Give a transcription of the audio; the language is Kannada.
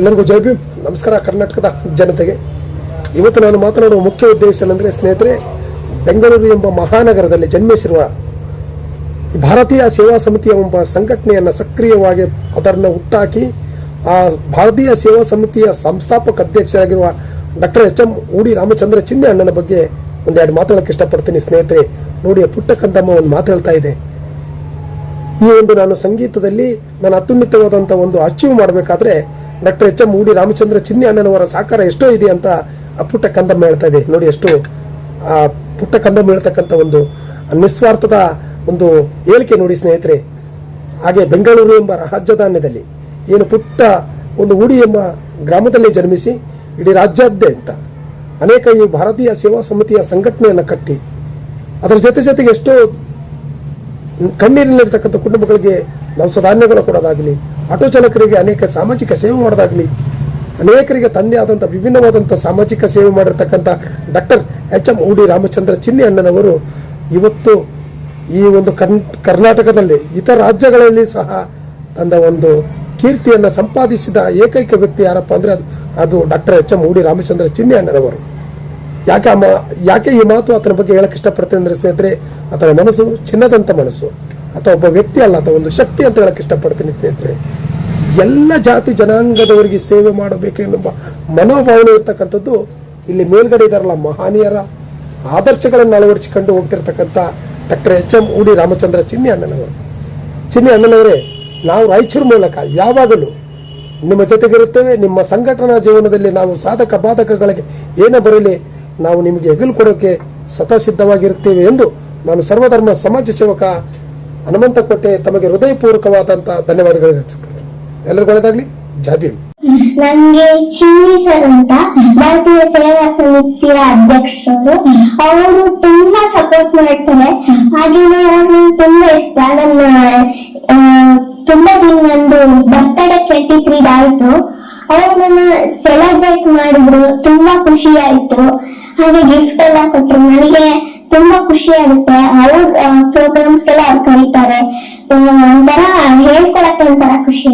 ಎಲ್ಲರಿಗೂ ಜೈ ನಮಸ್ಕಾರ, ಕರ್ನಾಟಕದ ಜನತೆಗೆ. ಇವತ್ತು ನಾನು ಮಾತನಾಡುವ ಮುಖ್ಯ ಉದ್ದೇಶ ಏನಂದರೆ, ಸ್ನೇಹಿತರೆ, ಬೆಂಗಳೂರು ಎಂಬ ಮಹಾನಗರದಲ್ಲಿ ಜನ್ಮಿಸಿರುವ ಭಾರತೀಯ ಸೇವಾ ಸಮಿತಿಯ ಎಂಬ ಸಂಘಟನೆಯನ್ನು ಸಕ್ರಿಯವಾಗಿ ಅದನ್ನು ಹುಟ್ಟಾಕಿ, ಆ ಭಾರತೀಯ ಸೇವಾ ಸಮಿತಿಯ ಸಂಸ್ಥಾಪಕ ಅಧ್ಯಕ್ಷರಾಗಿರುವ ಡಾಕ್ಟರ್ ಎಚ್ ಎಂ ಉಡಿ ರಾಮಚಂದ್ರ ಚಿನ್ನೆ ಅಣ್ಣನ ಬಗ್ಗೆ ಒಂದೆರಡು ಮಾತಾಡೋಕ್ಕೆ ಇಷ್ಟಪಡ್ತೀನಿ. ಸ್ನೇಹಿತರೆ ನೋಡಿ ಪುಟ್ಟ ಕಂದಮ್ಮ ಒಂದು ಮಾತು ಹೇಳ್ತಾ ಇದೆ. ಈ ಒಂದು ನಾನು ಸಂಗೀತದಲ್ಲಿ ನಾನು ಅತ್ಯುನ್ನತವಾದಂಥ ಒಂದು ಅಚೀವ್ ಮಾಡಬೇಕಾದ್ರೆ ಡಾಕ್ಟರ್ ಎಚ್ ಎಂ ಉಡಿ ರಾಮಚಂದ್ರ ಚಿನ್ನಿ ಅಣ್ಣನವರ ಸಾಕಾರ ಎಷ್ಟೋ ಇದೆ ಅಂತ ಆ ಪುಟ್ಟ ಕಂದಮ್ಮ ಹೇಳ್ತಾ ಇದೆ. ನೋಡಿ ಎಷ್ಟು ಆ ಪುಟ್ಟ ಕಂದಮ್ಮ ಹೇಳ್ತಕ್ಕಂಥ ಒಂದು ನಿಸ್ವಾರ್ಥದ ಒಂದು ಹೇಳಿಕೆ ನೋಡಿ ಸ್ನೇಹಿತರೆ. ಹಾಗೆ ಬೆಂಗಳೂರು ಎಂಬ ರಾಜಧಾನ್ಯದಲ್ಲಿ ಏನು ಪುಟ್ಟ ಒಂದು ಉಡಿ ಎಂಬ ಗ್ರಾಮದಲ್ಲಿ ಜನ್ಮಿಸಿ ಇಡೀ ರಾಜ್ಯಾದ್ಯಂತ ಅನೇಕ ಈ ಭಾರತೀಯ ಸೇವಾ ಸಮಿತಿಯ ಸಂಘಟನೆಯನ್ನು ಕಟ್ಟಿ ಅದರ ಜೊತೆ ಜೊತೆಗೆ ಎಷ್ಟೋ ಕಣ್ಣೀರಿನಲ್ಲಿರ್ತಕ್ಕಂಥ ಕುಟುಂಬಗಳಿಗೆ ದವಸ ಧಾನ್ಯಗಳು ಕೊಡೋದಾಗಲಿ ಆಟೋ ಚಾಲಕರಿಗೆ ಅನೇಕ ಸಾಮಾಜಿಕ ಸೇವೆ ಮಾಡೋದಾಗಲಿ, ಅನೇಕರಿಗೆ ತಂದೆ ಆದಂಥ ವಿಭಿನ್ನವಾದಂಥ ಸಾಮಾಜಿಕ ಸೇವೆ ಮಾಡಿರ್ತಕ್ಕಂಥ ಡಾಕ್ಟರ್ ಎಚ್ ಎಂ ಉಡಿ ರಾಮಚಂದ್ರ ಚಿನ್ನಿ ಅಣ್ಣನವರು ಇವತ್ತು ಈ ಒಂದು ಕನ್ ಕರ್ನಾಟಕದಲ್ಲಿ, ಇತರ ರಾಜ್ಯಗಳಲ್ಲಿ ಸಹ ತನ್ನ ಒಂದು ಕೀರ್ತಿಯನ್ನು ಸಂಪಾದಿಸಿದ ಏಕೈಕ ವ್ಯಕ್ತಿ ಯಾರಪ್ಪ ಅಂದರೆ ಅದು ಅದು ಡಾಕ್ಟರ್ ಎಚ್ ಎಂ ಉಡಿ ರಾಮಚಂದ್ರ ಚಿನ್ನಿ ಅಣ್ಣನವರು ಯಾಕೆ ಆ ಯಾಕೆ ಈ ಮಾತು ಆತನ ಬಗ್ಗೆ ಹೇಳಕ್ ಇಷ್ಟಪಡ್ತೇನೆ ಅಂದ್ರೆ ಸ್ನೇಹಿತರೆ, ಆತನ ಮನಸ್ಸು ಚಿನ್ನದಂತ ಮನಸ್ಸು. ಅಥವಾ ಒಬ್ಬ ವ್ಯಕ್ತಿ ಅಲ್ಲ ಅಥವಾ ಒಂದು ಶಕ್ತಿ ಅಂತ ಹೇಳಕ್ಕೆ ಇಷ್ಟಪಡ್ತೀನಿ ಸ್ನೇಹಿತರೆ. ಎಲ್ಲ ಜಾತಿ ಜನಾಂಗದವರಿಗೆ ಸೇವೆ ಮಾಡಬೇಕು ಎಂಬ ಮನೋಭಾವನೆ ಇರ್ತಕ್ಕಂಥದ್ದು ಇಲ್ಲಿ ಮೇಲ್ಗಡೆ ಇದಾರಲ್ಲ ಮಹಾನೀಯರ ಆದರ್ಶಗಳನ್ನು ಅಳವಡಿಸಿಕೊಂಡು ಹೋಗ್ತಿರ್ತಕ್ಕಂಥ ಡಾಕ್ಟರ್ ಎಚ್ ಎಂ ಉಡಿ ರಾಮಚಂದ್ರ ಚಿನ್ನಿ ಅಣ್ಣನವರು. ಚಿನ್ನಿ ಅಣ್ಣನವರೇ, ನಾವು ರಾಯಚೂರು ಮೂಲಕ ಯಾವಾಗಲೂ ನಿಮ್ಮ ಜೊತೆಗಿರುತ್ತೇವೆ, ನಿಮ್ಮ ಸಂಘಟನಾ ಜೀವನದಲ್ಲಿ ನಾವು ಸಾಧಕ ಬಾಧಕಗಳಿಗೆ ಏನೇ ಬರಲಿ ನಾವು ನಿಮಗೆ ಹೆಗಲು ಕೊಡೋಕೆ ಸಿದ್ಧವಾಗಿರುತ್ತೇವೆ ಎಂದು ನಾನು ಸರ್ವಧರ್ಮ ಸಮಾಜ ಸೇವಕ ಹನುಮಂತ ಕೊಟ್ಟೆ ತಮಗೆ ಹೃದಯಪೂರ್ವಕವಾದಂಥ ಧನ್ಯವಾದಗಳು ಎಲ್ಲರಿಗೂ ಒಳ್ಳೇದಾಗ್ಲಿ. ಜೈ ಭೀಮ್. ನಂಗೆ ಚಿನ್ನಿ ಸರ್ ಅಂತ ಭಾರತೀಯ ಸೇವಾ ಸಮಿತಿಯ ಅಧ್ಯಕ್ಷರು. ಅವರು ತುಂಬಾ ಸಪೋರ್ಟ್ ಮಾಡ್ತಾರೆ. ಹಾಗೇನೆ ಅವರು ತುಂಬಾ ಇಷ್ಟ. ನನ್ನ ತುಂಬಾ ದಿನ ನಂದು ಬರ್ತಡೇ ಟ್ವೆಂಟಿ ತ್ರೀ ಆಯ್ತು ಅವರು ನನ್ನ ಸೆಲೆಬ್ರೇಟ್ ಮಾಡಿದ್ರು. ತುಂಬಾ ಖುಷಿ ಆಯ್ತು. ಹಾಗೆ ಗಿಫ್ಟ್ ಎಲ್ಲ ಕೊಟ್ರು. ನನಗೆ ತುಂಬಾ ಖುಷಿ ಆಗುತ್ತೆ. ಅವ್ರ ಪ್ರೋಗ್ರಾಮ್ಸ್ ಎಲ್ಲ ಅವ್ರು ಕರೀತಾರೆ ಒಂಥರ ಹೇಳ್ಕೊಳಕ್ಕೆ ಒಂಥರ ಖುಷಿ